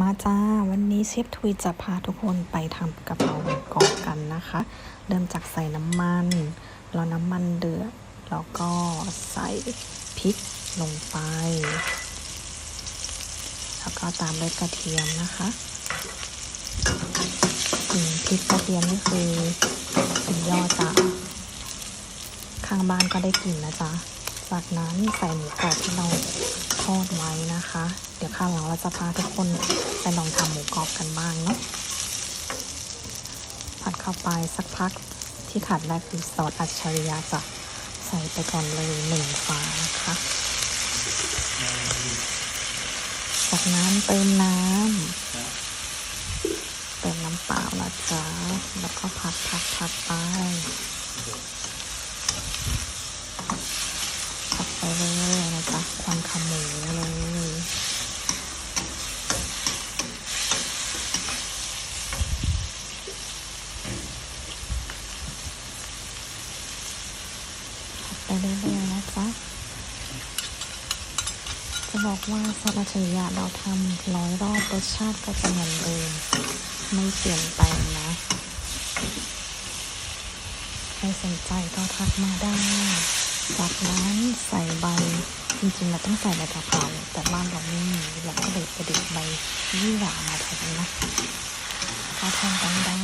มาจ้า วันนี้เชฟทุยจะพาทุกคนไปทำกะเพราหมูกรอบกันนะคะ เริ่มจากใส่น้ำมันรอน้ำมันเดือดแล้วก็ใส่พริกลงไป แล้วก็ตามด้วยกระเทียมนะคะพริกกระเทียมนี่คือสุดยอดจ้ะข้างบ้านก็ได้กลิ่นนะจ๊ะ จากนั้นใส่หมูกรอบที่เรา อดไว้นะคะ เดี๋ยวข้างหลังเราจะพาทุกคนไปลองทำหมูกรอบกันบ้างเนาะผัดเข้าไปสักพักที่ขาดแรกคือซอสอัจฉริยะจะใส่ไปก่อนเลยหนึ่งฝานะคะจากนั้นเติมน้ำเติมน้ำเปล่านะจ๊ะแล้วก็ผัดผัดผัดไปผัดไปเรื่อยๆนะจ๊ะควันขโมงเลย ผัด ไปเรื่อยๆนะจ๊ะ จะบอกว่าซอสอัจฉริยะเราทำร้อยรอบรสชาติก็จะเหมือนเดิมไม่เปลี่ยนแปนะ ใครสนใจก็ทักมาได้ จากนั้นใส่ใบจริงๆเราต้องใส่ใบกะเพราแต่บ้านเราไม่มีเราก็เลยประดิษฐ์ใบยี่หร่ามาแทนนะก็ทำกันได้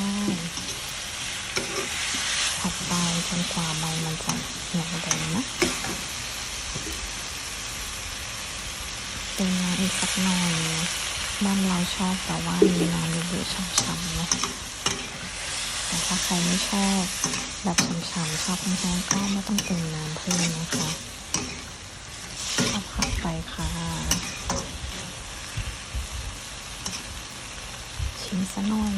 ผัดไปจนกว่าใบมันจะเหนียวแดงนะ เติมน้ำอีกสักหน่อย บ้านเราชอบแต่ว่ามีน้ำเยอะๆช่ำๆเนาะแต่ถ้าใครไม่ชอบแบบฉ่ำๆชอบแห้งๆก็ไม่ต้องเติมน้ำเพิ่มนะคะเอาผัดไปค่ะ ชิมซะหน่อย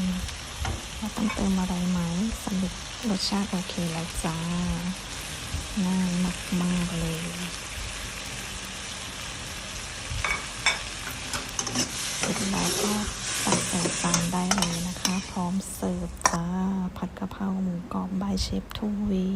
ว่าต้องเติมอะไรไหมสรุปรสชาติโอเคแล้วจ้าง่ายมากๆเลย เสร็จแล้วก็ตักใส่จานได้เลยนะคะ พร้อมเสิร์ฟจ้าผัดกะเพราหมูกรอบบายเชฟทูวี